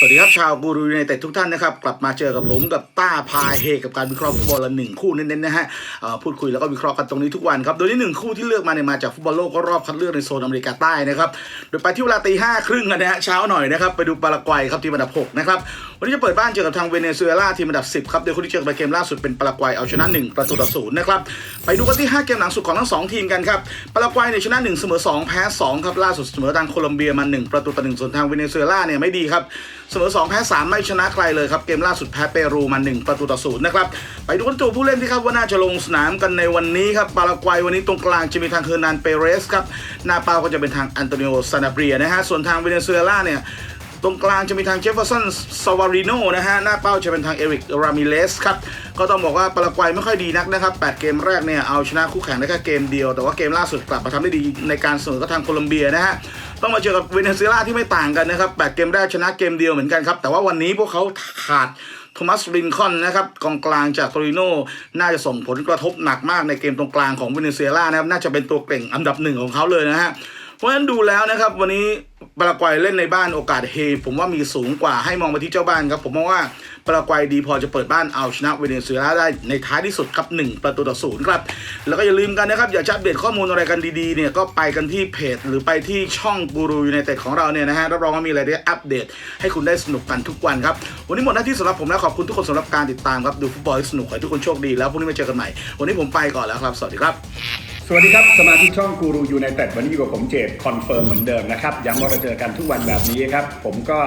สวัสดีครับชาวกูรูในแต่ทุกท่านนะครับ กลับมาเจอกับผมกับต้าพาเฮกับการวิเคราะห์ฟุตบอลละหนึ่งคู่เน้นๆนะฮะพูดคุยแล้วก็วิเคราะห์กันตรงนี้ทุกวันครับ โดยที่หนึ่งคู่ที่เลือกมาเนี่ยมาจากฟุตบอลโลกก็รอบคัดเลือกในโซนอเมริกาใต้นะครับ โดยไปที่เวลาตีห้าครึ่งกันนะฮะเช้าหน่อยนะครับ ไปดูปารากวัยครับทีมอันดับหกนะครับวันนี้จะเปิดบ้านเจอกับทางเวเนซุเอลาทีมอันดับสิบครับ โดยคนที่เจอกันในเกมล่าสุดเป็นปารากวัยเอาชนะหนึ่งประตูต่อศูนย์นะครับ ไปดูกันที่ห้าเกมหลังสุดของทั้งสองทีมกันครับปารากวัยเนี่ยชนะหนึ่งเสมอสองแพ้สองครับ ล่าสุดเสมอทางโคลอมเบียมาหนึ่งประตูต่อหนึ่งส่วนทางเวเนซุเอลาเนี่ยไม่ดีครับ เสมอ 2 แพ้ 3 ไม่ชนะใครเลยครับ เกมล่าสุดแพ้เปรูมา 1 ประตูต่อศูนย์นะครับ ไปดูกันตัวผู้เล่นที่ครับว่าน่าจะลงสนามกันในวันนี้ครับปารากวัยวันนี้ตรงกลางจะมีทางเฮอร์นันเปเรสครับหน้าเป้าก็จะเป็นทางอันโตนิโอซานาเบียนะฮะส่วนทางเวเนซุเอลาเนี่ย ตรงกลางจะมีทางเจฟเฟอร์สันซาวาริโนนะฮะ หน้าเป้าจะเป็นทางเอริกรามิเลสครับ ก็ต้องบอกว่าปารากวัยไม่ค่อยดีนักนะครับ 8 เกมแรกเนี่ย เอาชนะคู่แข่งได้แค่เกมเดียว แต่ว่าเกมล่าสุดกลับมาทำได้ดีในการเสมอกับทางโคลอมเบียนะฮะ ต้องมาเจอกับเวเนซุเอลาที่ไม่ต่างกันนะครับ 8 เกมแรกชนะเกมเดียวเหมือนกันครับ แต่ว่าวันนี้พวกเขาขาดโทมัสลินคอนนะครับกองกลางจากโตริโนน่าจะส่งผลกระทบหนักมากในเกมตรงกลางของเวเนซุเอลานะครับน่าจะเป็นตัวเก่งอันดับหนึ่งของเขาเลยนะฮะเพราะฉะนั้นดูแล้วนะครับวันนี้ ปารากวัยเล่นในบ้านโอกาสเฮผมว่ามีสูงกว่าให้มองไปที่เจ้าบ้านครับผมมองว่าปารากวัยดีพอจะเปิดบ้านเอาชนะเวเนซุเอลาได้ในท้ายที่สุดครับ 1 ประตูต่อศูนย์ครับ แล้วก็อย่าลืมกันนะครับอยากจะอัปเดตข้อมูลอะไรกันดีๆเนี่ยก็ไปกันที่เพจ หรือไปที่ช่องกูรูยูไนเต็ดของเราเนี่ยนะฮะรับรองว่ามีอะไรได้อัปเดต ให้คุณได้สนุกกันทุกวันครับวันนี้หมดหน้าที่สำหรับผมแล้วขอบคุณทุกคนสำหรับการติดตามครับดูฟุตบอลให้สนุกขอให้ทุกคนโชคดีแล้วพรุ่งนี้มาเจอกันใหม่วันนี้ผมไปก่อนแล้วครับ สวัสดีครับ สวัสดีครับ สมาชิกช่องกูรูยูไนเต็ดวันนี้อยู่กับผมเจดคอนเฟิร์มเหมือนเดิมนะครับย้ำว่าเราเจอกันทุกวันแบบนี้ครับ ผมก็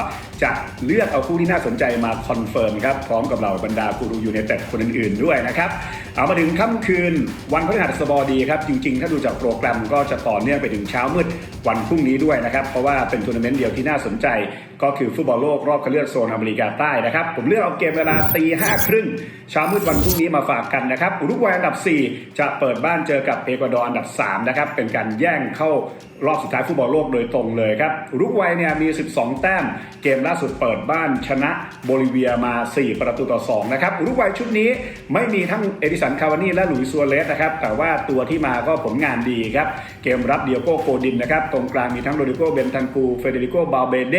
จะเลือกเอาคู่ที่น่าสนใจมาคอนเฟิร์มครับ พร้อมกับเหล่าบรรดากูรูยูไนเต็ดคนอื่นๆด้วยนะครับ เอามาถึงค่ำคืนวันพฤหัสบดีครับ จริงๆ ถ้าดูจากโปรแกรมก็จะต่อเนื่องไปถึงเช้ามืดวันพรุ่งนี้ด้วยนะครับ เพราะว่าเป็นทัวร์นาเมนต์เดียวที่น่าสนใจ ก็คือฟุตบอลโลกรอบคัดเลือกโซนอเมริกาใต้นะครับผมเลือกเอาเกมเวลาตีห้าครึ่งเช้ามืดวันพรุ่งนี้มาฝากกันนะครับอุรุกวัยอันดับ 4 จะเปิดบ้านเจอกับเอกวาดอร์อันดับ 3 นะครับ เป็นการแย่งเข้ารอบสุดท้ายฟุตบอลโลกโดยตรงเลยครับอุรุกวัยเนี่ยมี 12 แต้ม เกมล่าสุดเปิดบ้านชนะโบลิเวียมา 4 ประตูต่อ 2 นะครับอุรุกวัยชุดนี้ไม่มีทั้งเอดิสันคาวานีและหลุยส์ซัวเรสนะครับ แต่ว่าตัวที่มาก็ผลงานดีครับ เกมรับเดียโก้โกดินนะครับ ตรงกลางมีทั้งโรดิโกเบนทันกูเฟเดริโกบาเบเด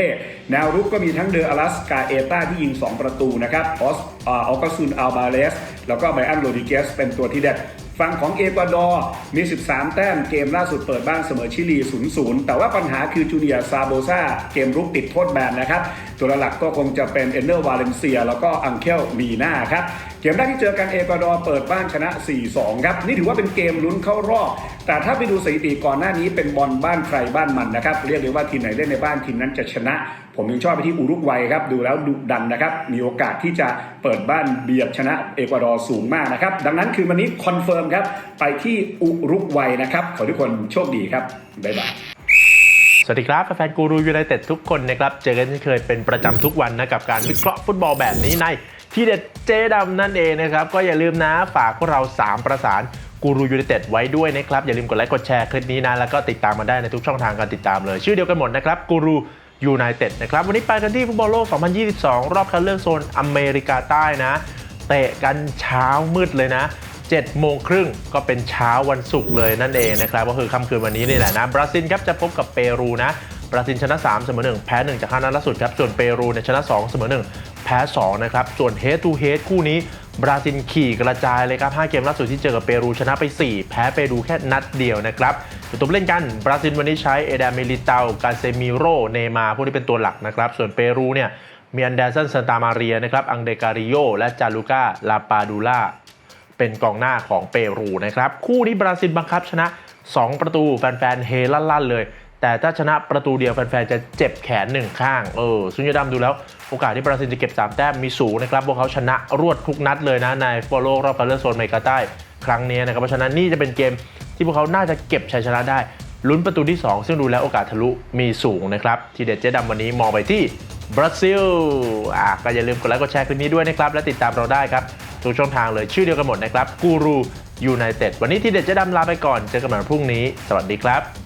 แนวรุกก็มีทั้งเดออลัสกาเอต้าที่ยิง 2 ประตูนะครับออสอออกาซุนอัลบาเลสแล้วก็ไบอันโรดิเกสเป็นตัวที่เด็ด ฝั่งของเอกวาดอร์มี 13 แต้มเกมล่าสุดเปิดบ้านเสมอชิลี 0-0 แต่ว่าปัญหาคือจูเนียซาโบซาเกมรุกติดโทษแบนนะครับ ตัวหลักก็คงจะเป็นเอนเนอร์วาเลนเซีย แล้วก็อังเคลมีนาครับเกมแรกที่เจอกันเอกวาดอร์เปิดบ้านชนะ 4-2 ครับ นี่ถือว่าเป็นเกมลุ้นเข้ารอบ แต่ถ้าไปดูสถิติก่อนหน้านี้เป็นบอลบ้านใครบ้านมันนะครับ เรียกได้ว่าทีมไหนเล่นในบ้านทีมนั้นจะชนะ ผมยังชอบไปที่อุรุกวัยครับ ดูแล้วดุดันนะครับ มีโอกาสที่จะเปิดบ้านเบียดชนะเอกวาดอร์สูงมากนะครับ ดังนั้นคือวันนี้คอนเฟิร์มครับ ไปที่อุรุกวัยนะครับ ขอทุกคนโชคดีครับ บ๊ายบาย สวัสดีครับ แฟนกูรูยูไนเต็ดทุกคนนะครับ เจอกันเช่นเคยเป็นประจำทุกวันนะกับการวิเคราะห์ฟุตบอลแบบนี้ในที่เด็ดเจดำนั่นเองนะครับ ก็อย่าลืมนะฝากพวกเรา 3 ประสานกูรูยูไนเต็ดไว้ด้วยนะครับ อย่าลืมกดไลค์กดแชร์คลิปนี้นะ แล้วก็ติดตามมาได้ในทุกช่องทางการติดตามเลย ชื่อเดียวกันหมดนะครับกูรูยูไนเต็ดนะครับวันนี้ไปกันที่ฟุตบอลโลก 2022 รอบคัดเลือกโซนอเมริกาใต้นะ เตะกันเช้ามืดเลยนะ 7โมงครึ่งก็เป็นเช้าวันศุกร์เลยนั่นเองนะครับก็คือค่ำคืนวันนี้นี่แหละนะบราซิลครับจะพบกับเปรูนะบราซิลชนะ 3 เสมอ 1 แพ้ 1 จาก5นัดล่าสุดครับส่วนเปรูเนี่ยชนะ 2 เสมอ 1 แพ้ 2 นะครับ ส่วนเฮดทูเฮดคู่นี้บราซิลขี่กระจายเลยครับ 5 เกมล่าสุดที่เจอกับเปรูชนะไป 4 แพ้เปรูแค่นัดเดียวนะครับตัวเล่นกันบราซิลวันนี้ใช้เอเดาเมลิเตากาเซมิโรเนมาพวกนี้เป็นตัวหลักนะครับ ส่วนเปรูเนี่ยมีอันเดอร์สันซานตามาเรียนะครับอังเดการิโยและจารุก้าลาปาดูล่า เป็นกองหน้าของเปรูนะครับ คู่นี้บราซิลบังคับชนะ 2 ประตูแฟนๆเฮลั่นๆเลย แต่ถ้าชนะประตูเดียวแฟนๆจะเจ็บแขนหนึ่งข้างเออซุนยดำดูแล้วโอกาสที่บราซิลจะเก็บ 3 แต้มมีสูงนะครับพวกเขาชนะรวดทุกนัดเลยนะในฟุตบอลโลกรอบคัดเลือกโซนอเมริกาใต้ครั้งนี้นะครับเพราะฉะนั้นนี่จะเป็นเกมที่พวกเขาน่าจะเก็บชัยชนะได้ลุ้นประตูที่ 2 ซึ่งดูแล้วโอกาสทะลุมีสูงนะครับ ทีเด็ดเจ๊ดำวันนี้มองไปที่บราซิลอะก็อย่าลืมกดไลค์กดแชร์คลิปนี้ด้วยนะครับ และติดตามเราได้ครับ ทุกช่องทางเลยชื่อเดียวกันหมดนะครับกูรูยูไนเต็ดวันนี้ทีเด็ดเจ๊ดำลาไปก่อนเจอกันใหม่พรุ่งนี้ สวัสดีครับ